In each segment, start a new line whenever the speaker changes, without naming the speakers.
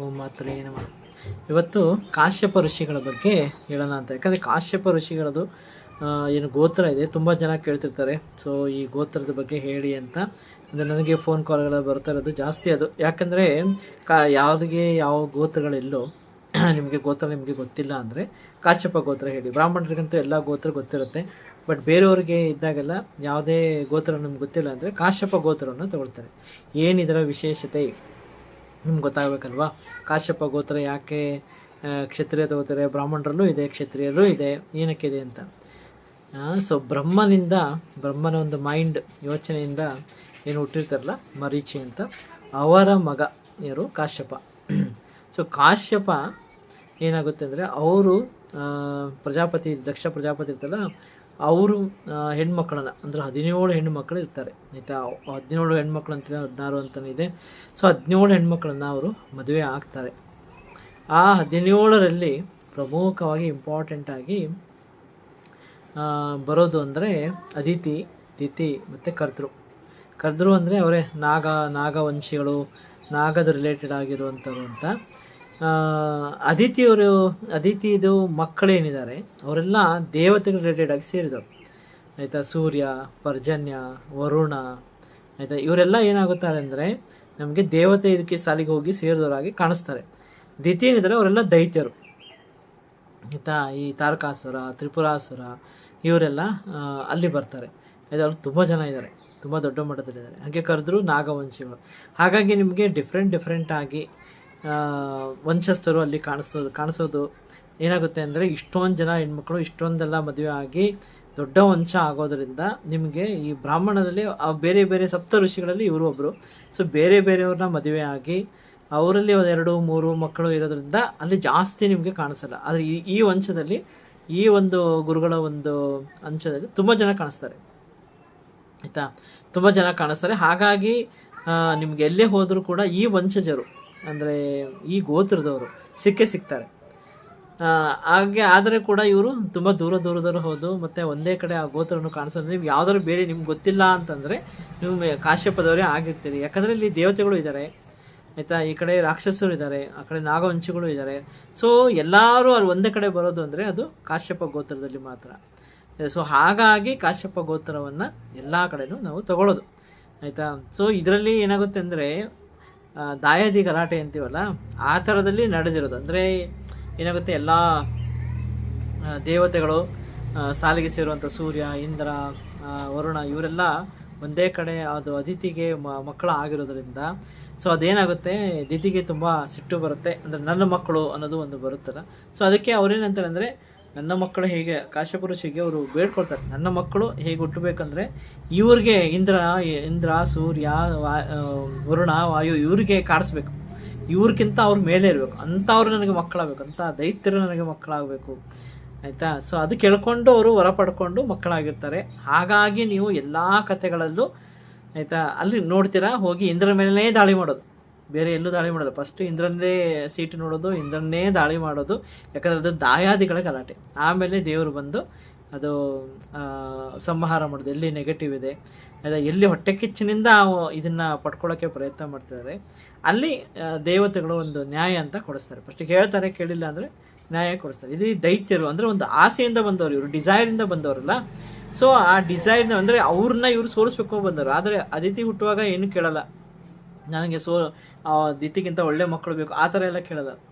ಓಂ ಮಾತ್ರ ಏನು ಇವತ್ತು ಕಾಶ್ಯಪ ಋಷಿಗಳ ಬಗ್ಗೆ ಹೇಳೋಣ ಅಂತ. ಯಾಕಂದರೆ ಕಾಶ್ಯಪ ಋಷಿಗಳದು ಏನು ಗೋತ್ರ ಇದೆ. ತುಂಬ ಜನ ಕೇಳ್ತಿರ್ತಾರೆ. ಸೊ ಈ ಗೋತ್ರದ ಬಗ್ಗೆ ಹೇಳಿ ಅಂತ. ಅಂದರೆ ನನಗೆ ಫೋನ್ ಕಾಲ್ಗಳು ಬರ್ತಾ ಇರೋದು ಜಾಸ್ತಿ ಅದು. ಯಾಕಂದರೆ, ಕಾ, ಯಾವುದಿಗೆ ಯಾವ ಗೋತ್ರಗಳಿಲ್ಲೋ, ನಿಮಗೆ ಗೋತ್ರ ನಿಮಗೆ ಗೊತ್ತಿಲ್ಲ ಅಂದರೆ ಕಾಶ್ಯಪ ಗೋತ್ರ ಹೇಳಿ. ಬ್ರಾಹ್ಮಣರಿಗಂತೂ ಎಲ್ಲ ಗೋತ್ರ ಗೊತ್ತಿರುತ್ತೆ. ಬಟ್ ಬೇರೆಯವ್ರಿಗೆ ಇದ್ದಾಗೆಲ್ಲ ಯಾವುದೇ ಗೋತ್ರ ನಿಮ್ಗೆ ಗೊತ್ತಿಲ್ಲ ಅಂದರೆ ಕಾಶ್ಯಪ ಗೋತ್ರವನ್ನು ತಗೊಳ್ತಾರೆ. ಏನಿದರ ವಿಶೇಷತೆ? ನಿಮ್ಗೆ ಗೊತ್ತಾಗಬೇಕಲ್ವಾ? ಕಾಶ್ಯಪ ಗೋತ್ರ ಯಾಕೆ ಕ್ಷತ್ರಿಯ ತಗೋತಾರೆ? ಬ್ರಾಹ್ಮಣರಲ್ಲೂ ಇದೆ ಕ್ಷತ್ರಿಯರು ಇದೆ. ಏನಕ್ಕಿದೆ ಅಂತ? ಸೊ ಬ್ರಹ್ಮನಿಂದ, ಬ್ರಹ್ಮನ ಒಂದು ಮೈಂಡ್ ಯೋಚನೆಯಿಂದ ಏನು ಹುಟ್ಟಿರ್ತಾರಲ್ಲ? ಮರೀಚಿ ಅಂತ. ಅವರ ಮಗ ಯಾರು? ಕಾಶ್ಯಪ. ಸೊ ಕಾಶ್ಯಪ ಏನಾಗುತ್ತೆ ಅಂದರೆ, ಅವರು ಪ್ರಜಾಪತಿ, ದಕ್ಷ ಪ್ರಜಾಪತಿ ಇರ್ತಲ್ಲ ಅವರು ಹೆಣ್ಮಕ್ಳನ್ನ ಅಂದರೆ ಹದಿನೇಳು ಹೆಣ್ಮಕ್ಳು ಇರ್ತಾರೆ ಆಯಿತಾ? ಹದಿನೇಳು ಹೆಣ್ಮಕ್ಳು ಅಂತಿದೆ ಹದಿನಾರು ಅಂತಲೇ ಇದೆ. ಸೊ ಹದಿನೇಳು ಹೆಣ್ಮಕ್ಳನ್ನ ಅವರು ಮದುವೆ ಆಗ್ತಾರೆ. ಆ ಹದಿನೇಳರಲ್ಲಿ ಪ್ರಮುಖವಾಗಿ ಇಂಪಾರ್ಟೆಂಟ್ ಆ, ಬರೋದು ಅಂದರೆ ಅದಿತಿ ದಿತಿ ಮತ್ತು ಕರ್ತೃ. ಕರ್ತೃ ಅಂದರೆ ಅವರೇ ನಾಗ ನಾಗವಂಶಿಗಳು ನಾಗದ ರಿಲೇಟೆಡ್ ಆಗಿರುವಂಥವ್ರು ಅಂತ. ಅದಿತಿಯವರು ಅದಿತಿದು ಮಕ್ಕಳೇನಿದ್ದಾರೆ ಅವರೆಲ್ಲ ದೇವತೆಗಳು ರಿಲೇಟೆಡ್ ಆಗಿ ಸೇರಿದವರು ಆಯಿತಾ ಸೂರ್ಯ ಪರ್ಜನ್ಯ ವರುಣ ಆಯಿತಾ ಇವರೆಲ್ಲ ಏನಾಗುತ್ತಾರೆ ಅಂದರೆ ನಮಗೆ ದೇವತೆ ಇದಕ್ಕೆ ಸಾಲಿಗೆ ಹೋಗಿ ಸೇರಿದವರಾಗಿ ಕಾಣಿಸ್ತಾರೆ. ದಿತಿ ಏನಿದ್ದಾರೆ ಅವರೆಲ್ಲ ದೈತ್ಯರು. ಆಯಿತಾ ಈ ತಾರಕಾಸುರ ತ್ರಿಪುರಾಸುರ ಇವರೆಲ್ಲ ಅಲ್ಲಿ ಬರ್ತಾರೆ. ಆಯ್ತಾ ಅವ್ರು ತುಂಬ ಜನ ಇದ್ದಾರೆ ತುಂಬ ದೊಡ್ಡ ಮಟ್ಟದಲ್ಲಿದ್ದಾರೆ. ಹಾಗೆ ಕರೆದ್ರು ನಾಗವಂಶಿಗಳು. ಹಾಗಾಗಿ ನಿಮಗೆ ಡಿಫ್ರೆಂಟ್ ಡಿಫ್ರೆಂಟ್ ಆಗಿ ಆ, ವಂಶಸ್ಥರು ಅಲ್ಲಿ ಕಾಣಿಸೋದು ಕಾಣಿಸೋದು ಏನಾಗುತ್ತೆ ಅಂದರೆ ಇಷ್ಟೊಂದು ಜನ ಹೆಣ್ಮಕ್ಳು ಇಷ್ಟೊಂದೆಲ್ಲ ಮದುವೆ ಆಗಿ ದೊಡ್ಡ ವಂಶ ಆಗೋದರಿಂದ ನಿಮಗೆ ಈ ಬ್ರಾಹ್ಮಣದಲ್ಲಿ ಬೇರೆ ಬೇರೆ ಸಪ್ತ ಋಷಿಗಳಲ್ಲಿ ಇವರು ಒಬ್ಬರು ಸೊ ಬೇರೆ ಬೇರೆಯವ್ರನ್ನ ಮದುವೆ ಆಗಿ ಅವರಲ್ಲಿ ಒಂದೆರಡು ಮೂರು ಮಕ್ಕಳು ಇರೋದ್ರಿಂದ ಅಲ್ಲಿ ಜಾಸ್ತಿ ನಿಮಗೆ ಕಾಣಿಸಲ್ಲ. ಆದರೆ ಈ ಈ ವಂಶದಲ್ಲಿ ಈ ಒಂದು ಗುರುಗಳ ಒಂದು ಅಂಶದಲ್ಲಿ ತುಂಬ ಜನ ಕಾಣಿಸ್ತಾರೆ. ಆಯಿತಾ? ತುಂಬ ಜನ ಕಾಣಿಸ್ತಾರೆ. ಹಾಗಾಗಿ ನಿಮ್ಗೆ ಎಲ್ಲೇ ಹೋದರೂ ಕೂಡ ಈ ವಂಶಜರು ಅಂದರೆ ಈ ಗೋತ್ರದವರು ಸಿಕ್ಕೇ ಸಿಗ್ತಾರೆ. ಹಾಗೆ ಆದರೆ ಕೂಡ ಇವರು ತುಂಬ ದೂರ ದೂರದವರು ಹೋದು, ಮತ್ತು ಒಂದೇ ಕಡೆ ಆ ಗೋತ್ರವನ್ನು ಕಾಣಿಸೋದು ನೀವು ಯಾವ್ದಾದ್ರು ಬೇರೆ ನಿಮ್ಗೆ ಗೊತ್ತಿಲ್ಲ ಅಂತಂದರೆ ನೀವು ಕಾಶ್ಯಪದವರೇ ಆಗಿರ್ತೀರಿ. ಯಾಕಂದರೆ ಇಲ್ಲಿ ದೇವತೆಗಳು ಇದ್ದಾರೆ ಆಯಿತಾ? ಈ ಕಡೆ ರಾಕ್ಷಸರು ಇದ್ದಾರೆ ಆ ಕಡೆ ನಾಗವಂಶಿಗಳು ಇದ್ದಾರೆ ಸೊ ಎಲ್ಲರೂ ಅಲ್ಲಿ ಒಂದೇ ಕಡೆ ಬರೋದು ಅಂದರೆ ಅದು ಕಾಶ್ಯಪ ಗೋತ್ರದಲ್ಲಿ ಮಾತ್ರ. ಸೊ ಹಾಗಾಗಿ ಕಾಶ್ಯಪ ಗೋತ್ರವನ್ನು ಎಲ್ಲ ಕಡೆನೂ ನಾವು ತಗೊಳ್ಳೋದು ಆಯಿತಾ? ಸೊ ಇದರಲ್ಲಿ ಏನಾಗುತ್ತೆ ಅಂದರೆ ದಾಯಾದಿ ಗಲಾಟೆ ಅಂತೀವಲ್ಲ, ಆ ಥರದಲ್ಲಿ ನಡೆದಿರೋದು. ಅಂದರೆ, ಏನಾಗುತ್ತೆ, ಎಲ್ಲ ದೇವತೆಗಳು ಸಾಲಿಗೆ ಸೇರುವಂಥ ಸೂರ್ಯ, ಇಂದ್ರ ವರುಣ, ಇವರೆಲ್ಲ ಒಂದೇ ಕಡೆ ಅದು ಅದಿತಿಗೆ ಮಕ್ಕಳು ಆಗಿರೋದ್ರಿಂದ. ಸೊ ಅದೇನಾಗುತ್ತೆ, ದಿತಿಗೆ ತುಂಬ ಸಿಟ್ಟು ಬರುತ್ತೆ. ಅಂದರೆ, ನನ್ನ ಮಕ್ಕಳು ಅನ್ನೋದು ಒಂದು ಬರುತ್ತಲ್ಲ. ಸೊ ಅದಕ್ಕೆ ಅವ್ರೇನಂತಾರೆ ಅಂದರೆ ನನ್ನ ಮಕ್ಕಳು ಹೇಗೆ ಕಾಶ್ಯಪ ಅವರು ಬೇಡ್ಕೊಳ್ತಾರೆ. ನನ್ನ ಮಕ್ಕಳು ಹೇಗೆ ಹುಟ್ಟಬೇಕಂದ್ರೆ ಇವ್ರಿಗೆ ಇಂದ್ರ ಇಂದ್ರ, ಸೂರ್ಯ ವರುಣ, ವಾಯು ಇವ್ರಿಗೆ ಕಾಡಿಸ್ಬೇಕು. ಇವ್ರಿಗಿಂತ ಅವ್ರ ಮೇಲೆ ಇರಬೇಕು. ಅಂಥವ್ರು ನನಗೆ ಮಕ್ಕಳಾಗಬೇಕು. ಅಂತ ದೈತ್ಯರು ನನಗೆ ಮಕ್ಕಳಾಗಬೇಕು. ಆಯಿತಾ? ಸೊ ಅದು ಕೇಳ್ಕೊಂಡು ಅವರು ಹೊರ ಪಡ್ಕೊಂಡು ಮಕ್ಕಳಾಗಿರ್ತಾರೆ. ಹಾಗಾಗಿ ನೀವು ಎಲ್ಲ ಕಥೆಗಳಲ್ಲೂ ಆಯಿತಾ? ಅಲ್ಲಿ ನೋಡ್ತೀರಾ? ಹೋಗಿ ಇಂದ್ರ ಮೇಲೇ ದಾಳಿ ಮಾಡೋದು. ಬೇರೆ ಎಲ್ಲೂ ದಾಳಿ ಮಾಡೋದು ಫಸ್ಟ್ ಇಂದ್ರನ್ನೇ ಸೀಟ್ ನೋಡೋದು, ಇಂದ್ರನ್ನೇ ದಾಳಿ ಮಾಡೋದು, ಯಾಕಂದ್ರೆ ಅದು ದಾಯಾದಿಗಳ ಗಲಾಟೆ. ಆಮೇಲೆ ದೇವರು ಬಂದು ಅದು ಸಂಹಾರ ಮಾಡೋದು, ಎಲ್ಲಿ ನೆಗೆಟಿವ್ ಇದೆ, ಅದೇ ಎಲ್ಲಿ ಹೊಟ್ಟೆ ಕಿಚ್ಚಿನಿಂದ ಇದನ್ನು ಪಡ್ಕೊಳ್ಳೋಕ್ಕೆ ಪ್ರಯತ್ನ ಮಾಡ್ತಿದ್ದಾರೆ ಅಲ್ಲಿ ದೇವತೆಗಳು ಒಂದು ನ್ಯಾಯ ಅಂತ ಕೊಡಿಸ್ತಾರೆ. ಫಸ್ಟಿಗೆ ಹೇಳ್ತಾರೆ, ಕೇಳಿಲ್ಲ ಅಂದರೆ ನ್ಯಾಯ ಕೊಡಿಸ್ತಾರೆ. ಇದು ದೈತ್ಯರು, ಅಂದರೆ ಒಂದು ಆಸೆಯಿಂದ ಬಂದವರು, ಇವರು ಡಿಸೈರಿಂದ ಬಂದವರಲ್ಲ. ಸೊ ಆ ಡಿಸೈರ್ನ ಅಂದರೆ ಅವ್ರನ್ನ ಇವರು ಸೋರಿಸ್ಬೇಕು ಬಂದವರು. ಆದರೆ, ಅದಿತಿ ಹುಟ್ಟುವಾಗ ಏನು ಕೇಳಲ್ಲ. ನನಗೆ ಸೋ ದಿತಿಗಿಂತ ಒಳ್ಳೆ ಮಕ್ಕಳು ಬೇಕು. ಆ ಥರ ಎಲ್ಲ ಕೇಳೋದು.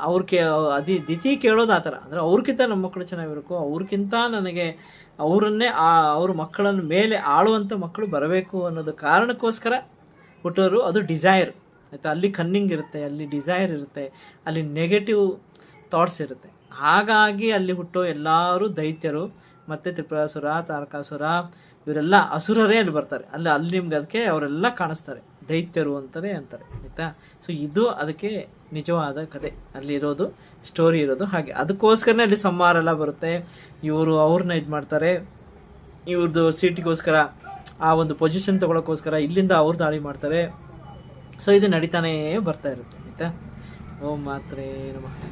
ಅವ್ರ ಕೇ, ಅದಿ, ದಿತಿ ಕೇಳೋದು ಆ ಥರ. ಅಂದರೆ ಅವ್ರಿಗಿಂತ ನಮ್ಮ ಮಕ್ಕಳು ಚೆನ್ನಾಗಿರಬೇಕು. ಅವ್ರಿಗಿಂತ ನನಗೆ ಅವರನ್ನೇ, ಆ, ಅವ್ರ ಮಕ್ಕಳನ್ನ ಮೇಲೆ ಆಳುವಂಥ ಮಕ್ಕಳು ಬರಬೇಕು ಅನ್ನೋದು ಕಾರಣಕ್ಕೋಸ್ಕರ ಹುಟ್ಟೋರು ಅದು ಡಿಸೈರ್. ಆಯಿತಾ? ಅಲ್ಲಿ ಕನ್ನಿಂಗ್ ಇರುತ್ತೆ, ಅಲ್ಲಿ ಡಿಸೈರ್ ಇರುತ್ತೆ, ಅಲ್ಲಿ ನೆಗೆಟಿವ್ ಥಾಟ್ಸ್ ಇರುತ್ತೆ. ಹಾಗಾಗಿ ಅಲ್ಲಿ ಹುಟ್ಟೋ ಎಲ್ಲರೂ ದೈತ್ಯರು ಮತ್ತು ತ್ರಿಪುರಾಸುರ, ತಾರಕಾಸುರ, ಇವರೆಲ್ಲ ಅಸುರರೇ ಅಲ್ಲಿ ಬರ್ತಾರೆ. ಅಲ್ಲಿ ಅಲ್ಲಿ ನಿಮ್ಗೆ ಅದಕ್ಕೆ ಅವರೆಲ್ಲ ಕಾಣಿಸ್ತಾರೆ. ದೈತ್ಯರು ಅಂತಲೇ ಅಂತಾರೆ, ಆಯಿತಾ? ಸೊ ಇದು ಅದಕ್ಕೆ ನಿಜವಾದ ಕತೆ. ಅಲ್ಲಿ ಇರೋದು ಸ್ಟೋರಿ ಇರೋದು ಹಾಗೆ. ಅದಕ್ಕೋಸ್ಕರನೇ ಅಲ್ಲಿ ಸಂಹಾರ ಎಲ್ಲ ಬರುತ್ತೆ. ಇವರು ಅವ್ರನ್ನ ಇದು ಮಾಡ್ತಾರೆ. ಇವ್ರದ್ದು ಸೀಟಿಗೋಸ್ಕರ, ಆ ಒಂದು ಪೊಸಿಷನ್ ತೊಗೊಳಕ್ಕೋಸ್ಕರ ಇಲ್ಲಿಂದ ಅವ್ರು ದಾಳಿ ಮಾಡ್ತಾರೆ. ಸೊ ಇದು ನಡೀತಾನೇ ಬರ್ತಾ ಇರುತ್ತೆ, ಆಯಿತಾ? ಓಂ ಮಾತ್ರೇ ನಮಃ.